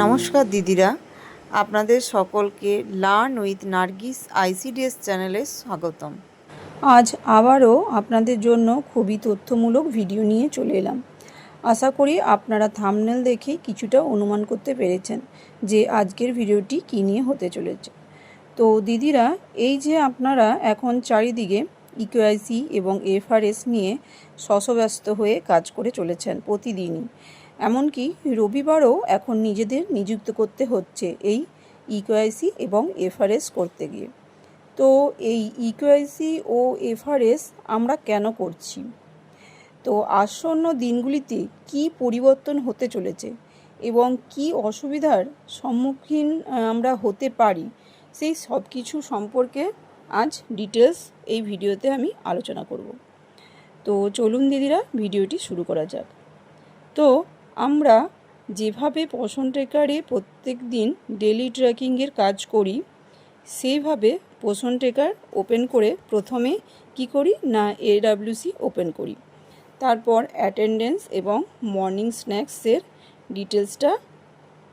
নমস্কার দিদিরা। আপনাদের সকলকে লার্ন উইথ নার্গিস আইসিডিএস চ্যানেলে স্বাগতম। আজ আবারও আপনাদের জন্য খুবই তথ্যমূলক ভিডিও নিয়ে চলে এলাম। আশা করি আপনারা থামনেল দেখে কিছুটা অনুমান করতে পেরেছেন যে আজকের ভিডিওটি কী নিয়ে হতে চলেছে। তো দিদিরা, এই যে আপনারা এখন চারিদিকে ইকুআইসি এবং এফআরএস নিয়ে শশব্যস্ত হয়ে কাজ করে চলেছেন প্রতিদিনই এমনকি রবিবারও এখন নিজেদের নিযুক্ত করতে হচ্ছে এই ইকুআইসি এবং এফআরএস করতে গিয়ে। তো এই ইকুআইসি ও এফআরএস আমরা কেন করছি? তো আসন্ন দিনগুলিতে কি পরিবর্তন হতে চলেছে এবং কি অসুবিধার সম্মুখীন আমরা হতে পারি সেই সব কিছু সম্পর্কে আজ ডিটেলস এই ভিডিওতে আমি আলোচনা করব। তো চলুন দিদিরা, ভিডিওটি শুরু করা যাক। তো আমরা যেভাবে পোষণ ট্রেকারে প্রত্যেক দিন ডেলি ট্র্যাকিংয়ের কাজ করি, সেইভাবে পোষণ ট্রেকার ওপেন করে প্রথমে কি করি না এডাব্লিউসি ওপেন করি। তারপর অ্যাটেন্ডেন্স এবং মর্নিং স্ন্যাক্সের ডিটেলসটা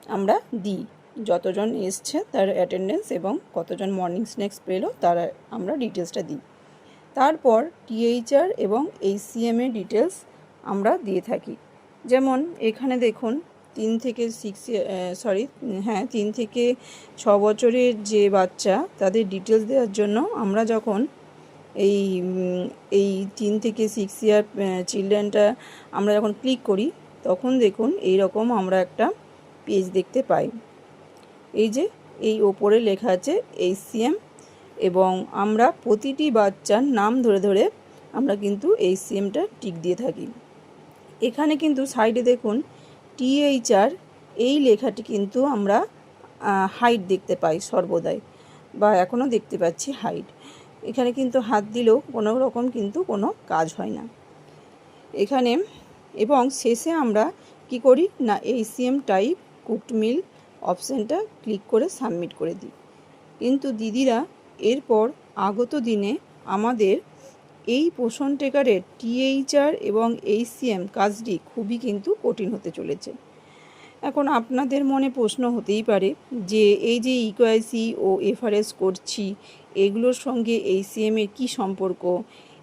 আমরা দিই। যতজন এসছে তার অ্যাটেন্ডেন্স এবং কতজন মর্নিং স্ন্যাক্স পেল তার আমরা ডিটেলসটা দিই। তারপর টিএইচআর এবং এইচসিএমের ডিটেলস আমরা দিয়ে থাকি। যেমন এখানে দেখুন, তিন থেকে সিক্স সরি হ্যাঁ তিন থেকে ছ বছরের যে বাচ্চা, তাদের ডিটেলস দেওয়ার জন্য আমরা যখন এই এই তিন থেকে সিক্স ইয়ার চিলড্রেনটা আমরা যখন ক্লিক করি, তখন দেখুন এই রকম আমরা একটা পেজ দেখতে পাই। এই যে, এই ওপরে লেখা আছে এইচসিএম এবং আমরা প্রতিটি বাচ্চার নাম ধরে ধরে আমরা কিন্তু এইচসিএমটা টিক দিয়ে থাকি। এখানে কিন্তু সাইডে দেখুন, টিএইচআর, এই লেখাটি কিন্তু আমরা হাইট দেখতে পাই সর্বদাই, বা এখনও দেখতে পাচ্ছি হাইট। এখানে কিন্তু হাত দিলেও কোনো রকম কিন্তু কোনো কাজ হয় না। এখানে, এবং শেষে আমরা কি করি? না, এইচসিএম টাইপ কুকড মিল অপশানটা ক্লিক করে সাবমিট করে দিই। কিন্তু দিদিরা এরপর আগত দিনে আমাদের এই পোষণ টেকারের টিএইচআর এবং এইচসিএম কাজটি খুবই কিন্তু কঠিন হতে চলেছে। এখন আপনাদের মনে প্রশ্ন হতেই পারে যে এই যে ইকোআইসি ও এফআরএস করছি, এগুলোর সঙ্গে এইচসিএম এর কী সম্পর্ক?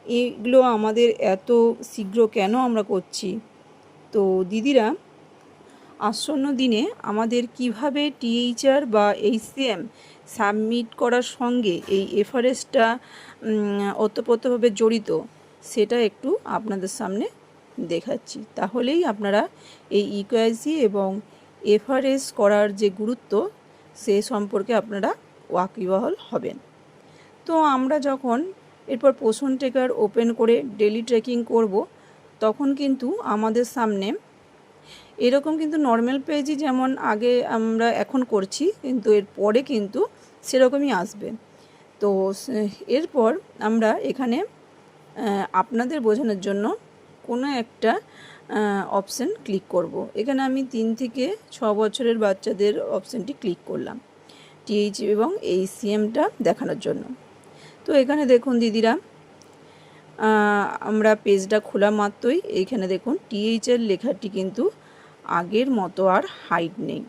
এগুলো আমাদের এত শীঘ্র কেন আমরা করছি? তো দিদিরা, আসন্ন দিনে আমাদের কীভাবে টিএইচআর বা এইচসিএম সাবমিট করার সঙ্গে এই এফআরএসটা ওতপ্রোতভাবে জড়িত, সেটা একটু আপনাদের সামনে দেখাচ্ছি। তাহলেই আপনারা এই ইকোয়াইসি এবং এফআরএস করার যে গুরুত্ব, সে সম্পর্কে আপনারা ওয়াকিবহল হবেন। তো আমরা যখন এরপর পোষণ ট্রেকার ওপেন করে ডেলি ট্রেকিং করব, তখন কিন্তু আমাদের সামনে এরকম কিন্তু নর্মাল পেজই যেমন আগে আমরা এখন করছি, কিন্তু এর পরে কিন্তু সেরকমই আসবে তো এরপর আমরা এখানে আপনাদের বোঝানোর জন্য কোনো একটা অপশান ক্লিক করব। এখানে আমি তিন থেকে ছ বছরের বাচ্চাদের অপশানটি ক্লিক করলাম টিএইচ এবং এই সিএমটা দেখানোর জন্য তো এখানে দেখুন দিদিরা আমরা পেজটা খোলা মাত্রই এইখানে দেখুন টিএইচের লেখাটি কিন্তু আগের মতো আর হাইট নেই।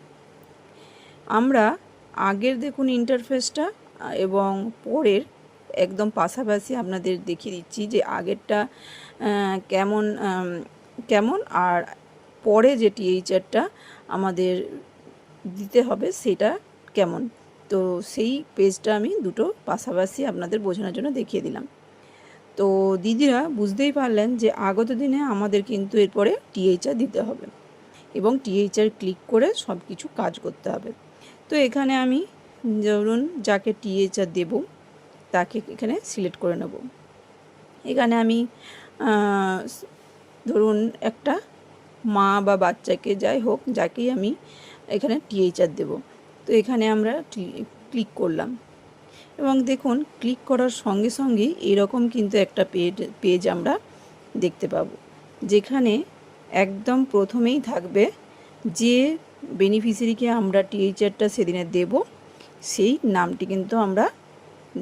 আমরা আগের দেখুন ইন্টারফেসটা এবং পরের একদম পাশাপাশি আপনাদের দেখিয়ে দিচ্ছি যে আগেরটা কেমন কেমন আর পরে যে টিএইচআরটা আমাদের দিতে হবে সেটা কেমন। তো সেই পেজটা আমি দুটো পাশাপাশি আপনাদের বোঝানোর জন্য দেখিয়ে দিলাম। তো দিদিরা বুঝতেই পারলেন যে আগত দিনে আমাদের কিন্তু এরপরে টিএইচআর দিতে হবে। এবং টিএইচআর ক্লিক করে সব কিছু কাজ করতে হবে। তো এখানে আমি ধরুন যাকে টিএইচআর দেব, তাকে এখানে সিলেক্ট করে নেব। এখানে আমি ধরুন একটা মা বা বাচ্চাকে যাই হোক, যাকেই আমি এখানে টিএইচআর দেব। তো এখানে আমরা ক্লিক করলাম। এবং দেখুন ক্লিক করার সঙ্গে সঙ্গে এরকম কিন্তু একটা পেজ পেজ আমরা দেখতে পাবো। যেখানে একদম প্রথমেই থাকবে যে বেনিফিশিয়ারিকে আমরা টিএইচআরটা সেদিনে দেব, সেই নামটি কিন্তু আমরা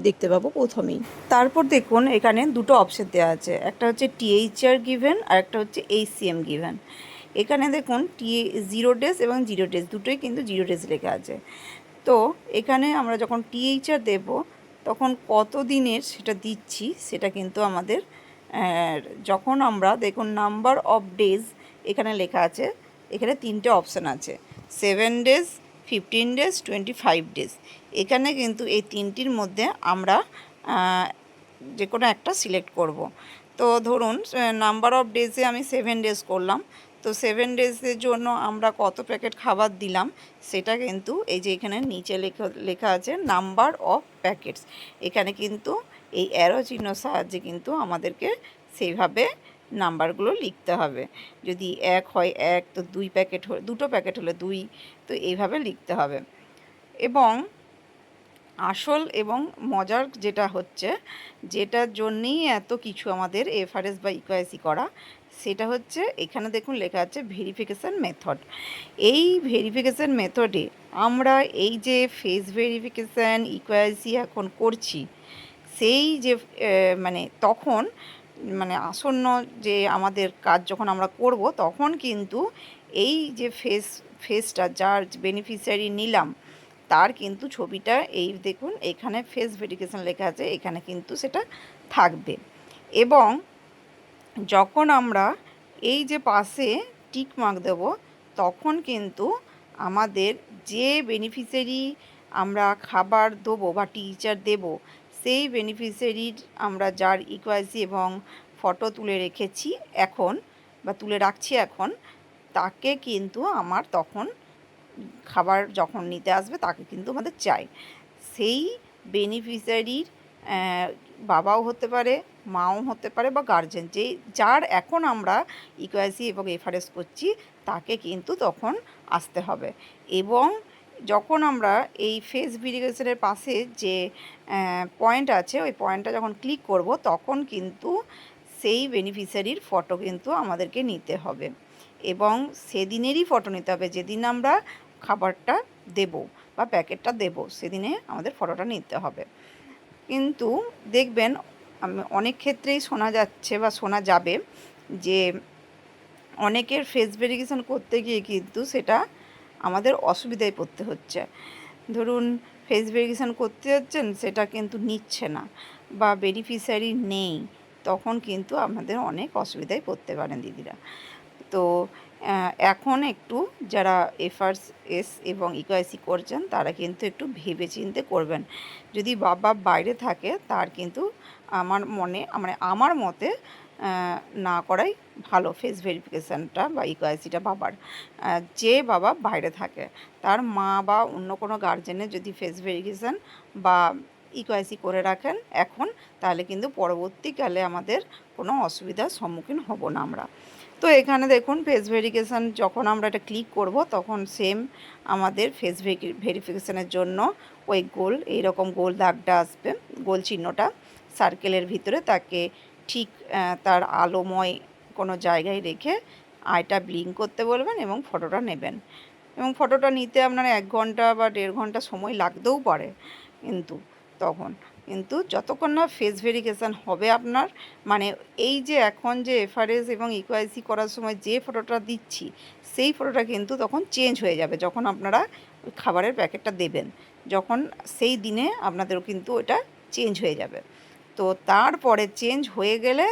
দেখতে পাবো প্রথমেই। তারপর দেখুন, এখানে দুটো অপশান দেওয়া আছে। একটা হচ্ছে টিএইচআর গিভেন আর একটা হচ্ছে এইচসিএম গিভেন এখানে দেখুন টি জিরো ডেজ এবং জিরো ডেজ দুটোই কিন্তু জিরো ডেজ লেখা আছে। তো এখানে আমরা যখন টিএইচআর দেব, তখন কত দিনের সেটা দিচ্ছি, সেটা কিন্তু আমাদের যখন আমরা দেখুন নাম্বার অফ ডেজ এখানে লেখা আছে, এখানে তিনটে অপশান আছে। Seven days fifteen days twenty five days এখানে কিন্তু এই তিনটির মধ্যে আমরা যে কোনো একটা সিলেক্ট করব। তো ধরুন নাম্বার অফ ডেজে আমি সেভেন ডেজ করলাম। তো সেভেন ডেজের জন্য আমরা কত প্যাকেট খাবার দিলাম? সেটা কিন্তু এই যে এখানে নিচে লেখা লেখা আছে নাম্বার অফ প্যাকেটস এখানে কিন্তু এই অ্যারো চিহ্ন সাহায্যে কিন্তু আমাদেরকে সেইভাবে নাম্বারগুলো লিখতে হবে। যদি এক হয় এক, তো দুই প্যাকেট হলে, দুটো প্যাকেট হলে দুই, তো এইভাবে লিখতে হবে। এবং আসল এবং মজার যেটা হচ্ছে, যেটার জন্যেই এত কিছু আমাদের এফআরএস বা ইকোয়াইসি করা, সেটা হচ্ছে এখানে দেখুন লেখা আছে ভেরিফিকেশান মেথড এই ভেরিফিকেশান মেথডে আমরা এই যে ফেস ভেরিফিকেশান ইকোয়াইসি এখন করছি সেই যে মানে তখন মানে আসন্ন যে আমাদের কাজ যখন আমরা করব, তখন কিন্তু এই যে ফেস, ফেসটা যার বেনিফিশিয়ারি নিলাম, তার কিন্তু ছবিটা এই দেখুন, এখানে ফেস ভেরিফিকেশান লেখা আছে, এখানে কিন্তু সেটা থাকবে। এবং যখন আমরা এই যে পাশে টিক মার্ক দেব, তখন কিন্তু আমাদের যে বেনিফিশিয়ারি আমরা খাবার দেবো বা টিচার দেব সেই বেনিফিশিয়ারির আমরা যার ইকোয়াইসি এবং ফটো তুলে রেখেছি এখন বা তুলে রাখছি এখন, তাকে কিন্তু আমার তখন খাবার যখন নিতে আসবে তাকে কিন্তু আমাদের চাই। সেই বেনিফিশিয়ারির বাবাও হতে পারে, মাও হতে পারে বা গার্জেন যে যার এখন আমরা ইকোয়াইসি এবং এফআরএস করছি, তাকে কিন্তু তখন আসতে হবে। এবং যখন আমরা এই ফেস ভেরিফিকেশনের পাশে যে পয়েন্ট আছে, ওই পয়েন্টটা যখন ক্লিক করব, তখন কিন্তু সেই বেনিফিশিয়ারির ফটো কিন্তু আমাদেরকে নিতে হবে। এবং সেদিনেরই ফটো নিতে হবে, যেদিন আমরা খাবারটা দেব বা প্যাকেটটা দেব, সেদিনে আমাদের ফটোটা নিতে হবে। কিন্তু দেখবেন অনেক ক্ষেত্রেই শোনা যাচ্ছে বা শোনা যাবে যে, অনেকের ফেস ভেরিফিকেশন করতে গিয়ে কিন্তু সেটা আমাদের অসুবিধায় পড়তে হচ্ছে। ধরুন ফেস ভেরিফিকেশন করতে যাচ্ছেন, সেটা কিন্তু নিচ্ছে না বা বেনিফিশিয়ারি নেই, তখন কিন্তু আমাদের অনেক অসুবিধায় পড়তে পারেন দিদিরা। তো এখন একটু যারা এফআরস এস এবং ইকোয়াইসি করছেন, তারা কিন্তু একটু ভেবে চিন্তে করবেন। যদি বাবা বাইরে থাকে, তার কিন্তু আমার মনে মানে আমার মতে না করাই ভালো ফেস ভেরিফিকেশানটা বা ইকোয়াইসিটা বাবার। যে বাবা বাইরে থাকে, তার মা বা অন্য কোনো গার্জেনের যদি ফেস ভেরিফিকেশান বা ইকোয়াইসি করে রাখেন এখন, তাহলে কিন্তু পরবর্তীকালে আমাদের কোনো অসুবিধার সম্মুখীন হব না আমরা। তো এখানে দেখুন ফেস ভেরিফিকেশান যখন আমরা এটা ক্লিক করব, তখন সেম আমাদের ফেস ভেরিফিকেশানের জন্য ওই গোল এইরকম গোল দাগটা আসবে। গোল চিহ্নটা সার্কেলের ভিতরে তাকে ঠিক তার আলোময় কোনো জায়গায় রেখে আয়টা ব্লিঙ্ক করতে বলবেন এবং ফটোটা নেবেন। এবং ফটোটা নিতে আপনার এক ঘণ্টা বা দেড় ঘণ্টা সময় লাগতেও পারে কিন্তু তখন। কিন্তু যতক্ষণ না ফেস ভেরিফিকেশান হবে আপনার মানে এই যে এখন যে এফআরএস এবং ইকোয়াইসি করার সময় যে ফটোটা দিচ্ছি, সেই ফটোটা কিন্তু তখন চেঞ্জ হয়ে যাবে যখন আপনারা ওই খাবারের প্যাকেটটা দেবেন। যখন সেই দিনে আপনাদেরও কিন্তু ওটা চেঞ্জ হয়ে যাবে। তো তারপরে চেঞ্জ হয়ে গেলে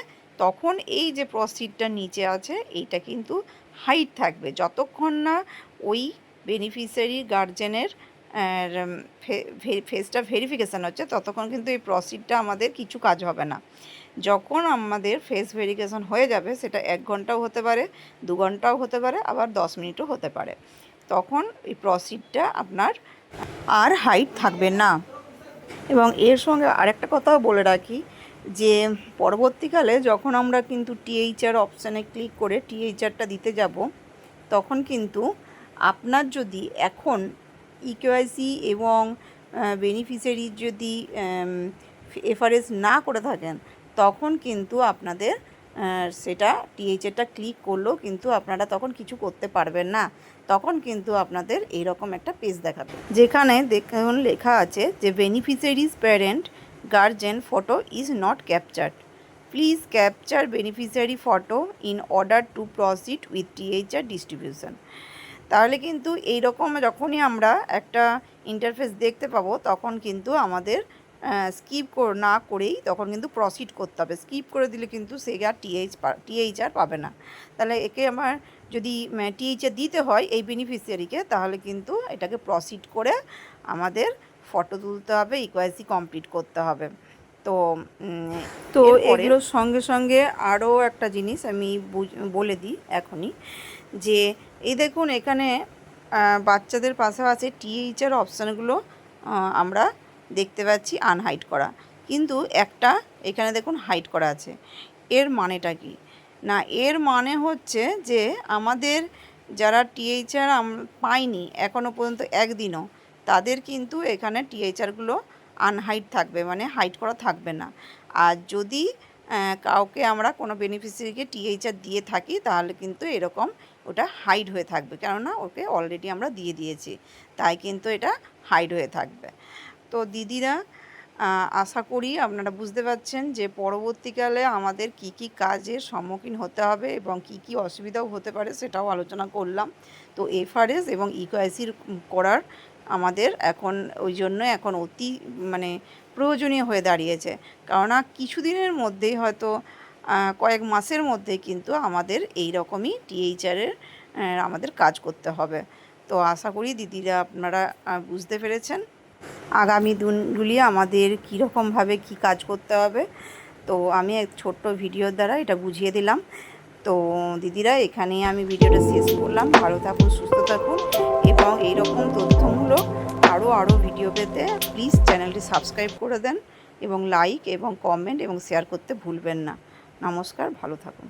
তখন এই যে প্রসিডটা নিচে আছে, এইটা কিন্তু হাইট থাকবে। যতক্ষণ না ওই বেনিফিশিয়ারি গার্জেনের ফেসটা ভেরিফিকেশান হচ্ছে, ততক্ষণ কিন্তু এই প্রসিডটা আমাদের কিছু কাজ হবে না। যখন আমাদের ফেস ভেরিফিকেশান হয়ে যাবে, সেটা এক ঘন্টাও হতে পারে, দু ঘন্টাও হতে পারে, আবার দশ মিনিটও হতে পারে। তখন এই প্রসিডটা আপনার আর হাইট থাকবে না। এবং এর সঙ্গে আরেকটা কথাও বলে রাখি যে পরবর্তীকালে যখন আমরা কিন্তু টিএইচআর অপশানে ক্লিক করে টিএইচআরটা দিতে যাব, তখন কিন্তু আপনার যদি এখন ইকেওয়াইসি এবং বেনিফিশিয়ারি যদি এফআরএস না করে থাকেন, তখন কিন্তু আপনাদের সেটা টিএইচআরটা ক্লিক করলেও কিন্তু আপনারা তখন কিছু করতে পারবেন না। তখন কিন্তু আপনাদের এইরকম একটা পেজ দেখাবে। যেখানে দেখুন লেখা আছে যে beneficiaries parent guardian photo is not captured please capture beneficiary photo in order to proceed with THR distribution তাহলে কিন্তু এই রকম যখনই আমরা একটা ইন্টারফেস দেখতে পাবো, তখন কিন্তু আমাদের স্কিপ না করেই তখন কিন্তু প্রসিড করতে হবে। স্কিপ করে দিলে কিন্তু সে আর টিএইচ টিএইচ আর পাবে না। তাহলে একে আমার যদি টিএইচআর দিতে হয় এই বেনিফিশিয়ারিকে তাহলে কিন্তু এটাকে প্রসিড করে আমাদের ফটো তুলতে হবে ইকোয়াইসি কমপ্লিট করতে হবে। তো তো এগুলোর সঙ্গে সঙ্গে আরও একটা জিনিস আমি বলে দিই এখনই যে এই দেখুন এখানে বাচ্চাদের পাশাপাশি টিএইচআর অপশানগুলো আমরা দেখতে পাচ্ছি আনহাইড করা। কিন্তু একটা এখানে দেখুন হাইড করা আছে। এর মানেটা কি? না, এর মানে হচ্ছে যে আমাদের যারা টিএইচআর পাইনি এখনও পর্যন্ত একদিনও, তাদের কিন্তু এখানে টিএইচআরগুলো আনহাইড থাকবে মানে হাইড করা থাকবে না। আর যদি কাউকে আমরা কোনো বেনিফিসিয়ারিকে টিএইচআর দিয়ে থাকি, তাহলে কিন্তু এরকম ওটা হাইড হয়ে থাকবে। কেননা ওকে অলরেডি আমরা দিয়ে দিয়েছি, তাই কিন্তু এটা হাইড হয়ে থাকবে। তো দিদিরা আশা করি আপনারা বুঝতে পারছেন যে পরবর্তীকালে আমাদের কি কি কাজের সম্মুখীন হতে হবে এবং কি কি অসুবিধাও হতে পারে সেটাও আলোচনা করলাম। তো এফআরএস এবং ইকোআইসির করার আমাদের এখন, ওই জন্য এখন অতি মানে প্রয়োজনীয় হয়ে দাঁড়িয়েছে। কেননা কিছুদিনের মধ্যেই হয়তো কয়েক মাসের মধ্যে কিন্তু আমাদের এই রকমই টিএইচআরের আমাদের কাজ করতে হবে। তো আশা করি দিদিরা, আপনারা বুঝতে পেরেছেন। আগামী দিনগুলি আমাদের কীরকমভাবে কী কাজ করতে হবে। তো আমি এক ছোট্ট ভিডিওর দ্বারা এটা বুঝিয়ে দিলাম। তো দিদিরা, এখানেই আমি ভিডিওটা শেষ করলাম। ভালো থাকুন, সুস্থ থাকুন এবং এইরকম তথ্যমূলক আরও আরও ভিডিও পেতে প্লিজ চ্যানেলটি সাবস্ক্রাইব করে দেন এবং লাইক এবং কমেন্ট এবং শেয়ার করতে ভুলবেন না। নমস্কার, ভালো থাকুন।